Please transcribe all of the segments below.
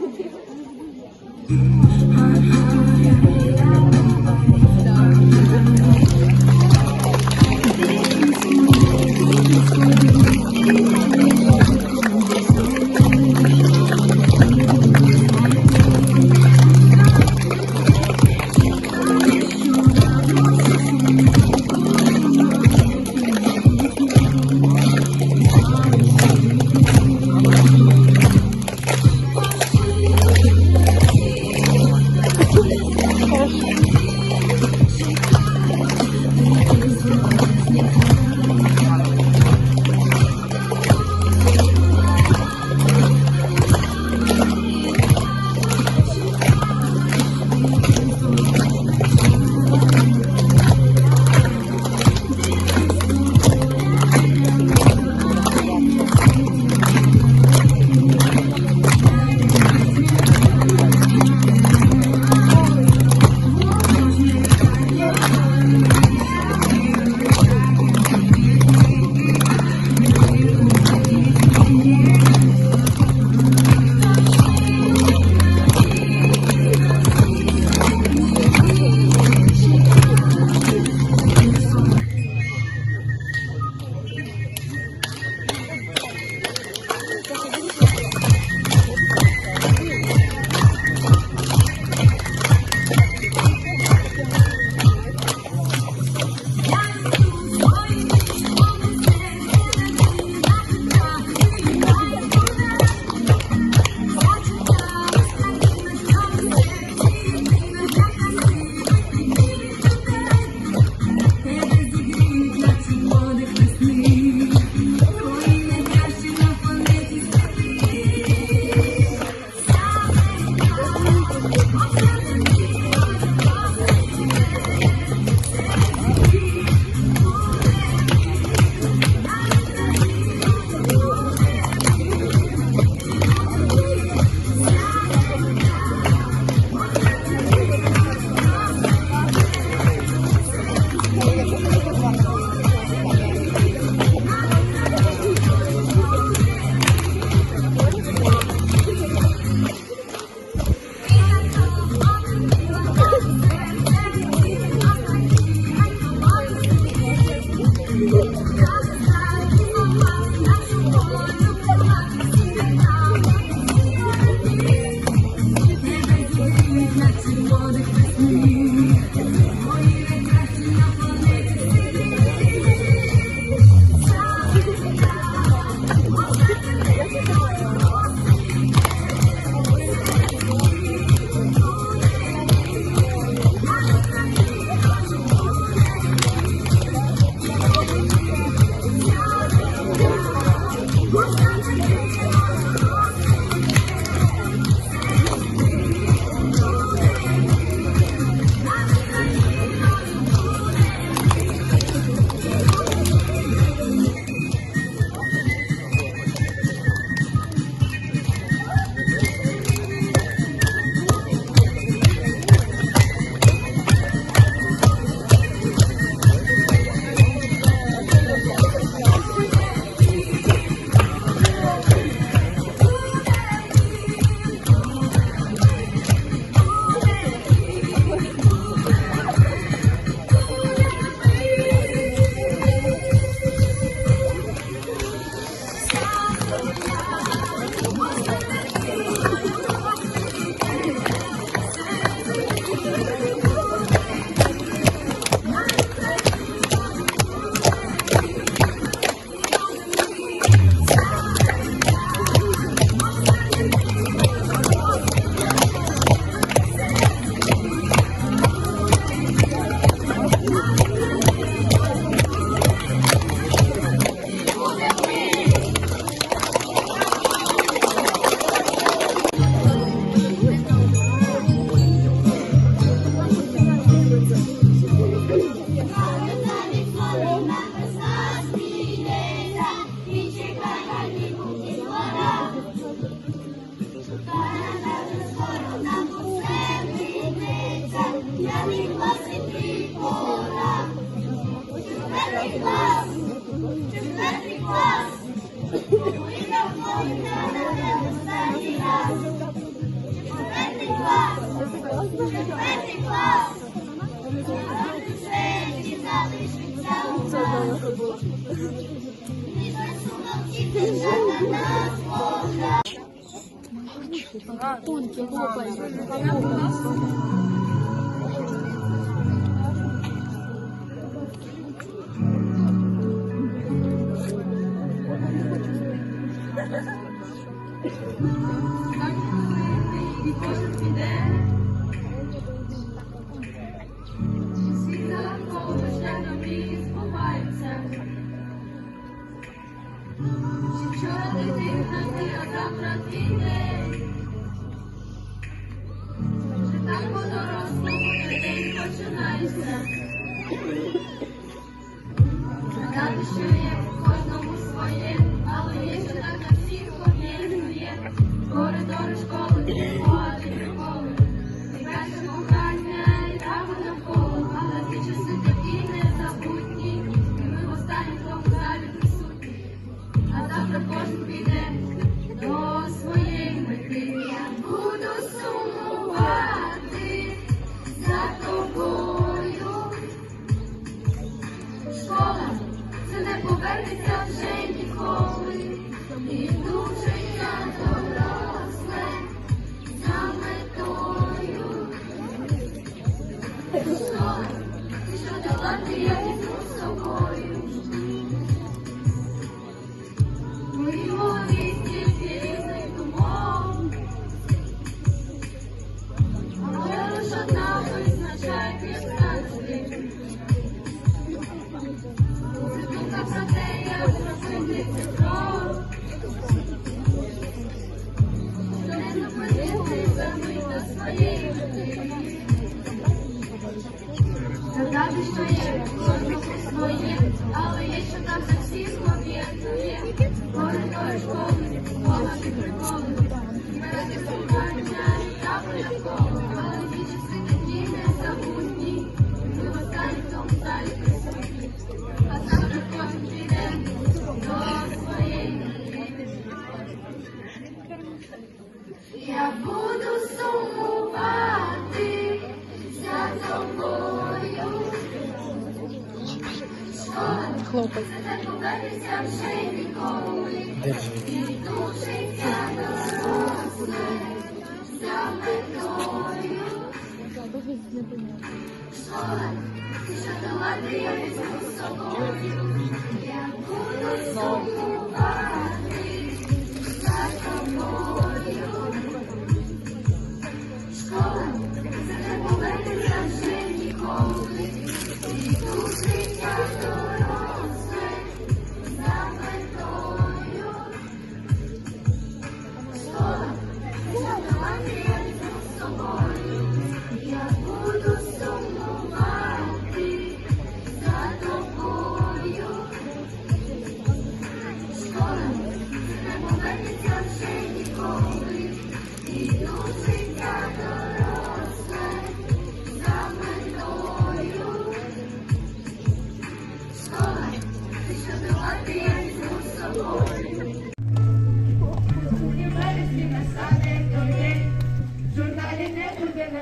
Deus. Четвертий клас. Ми давно не останній раз. Четвертий клас. Завжди все залишиться у нас. І рисунок вже на нас погляд. Всі навколо так по-дорослому той день починається? Коридори школи, приколи, приколи. Перше кохання, і трави навколо, але ті часи такі незабутні. І ми в останньому залі присутні. А завтра кожен піде до своєї мети. Я буду сумувати за тобою. Школа, це не повернеться Згадати, що є в кожному своє, але є, що за всіх об'єднує. Коридори школи, погани приколи, береги кохання, трави навколо, але часи такі незабутні. Ми в останньому залі присутні, а завтра кожен піде до своєї. Я буду сумувати Школа, ти що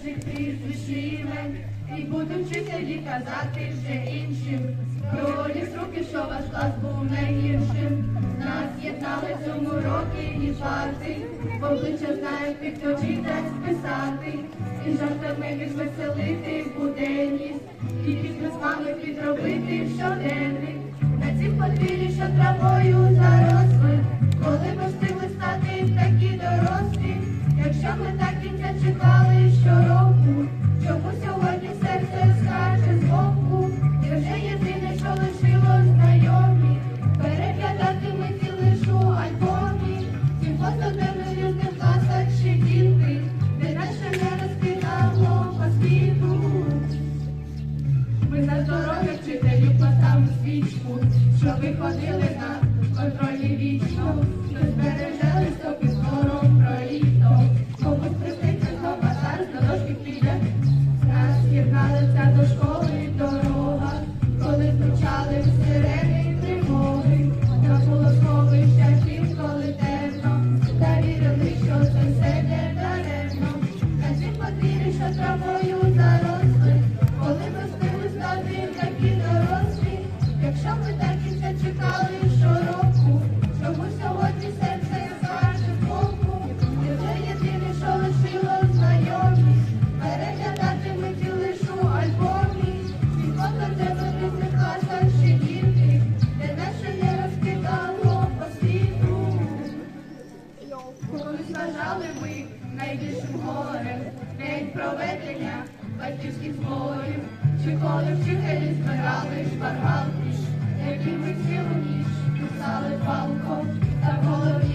наших прізвищ імен, і будуть вчителі казати вже іншим. Долі з руки, що ваш клас був найгіршим. Нас єднали цьому роки і жарти, в обличчя знають тих, хто читать, писати, і жартами відвеселити буденність, і під письмами підробити щоденник. На цім подвір'ї, що травою заросли, коли ми встигли стати такі дорослі, якщо ми так чекали щороку, Колись вважали ми найбільшим горем день проведення батьківських зборів, чи коли вчителі збирали шпаргалки, які ми цілу ніч писали палко, та коли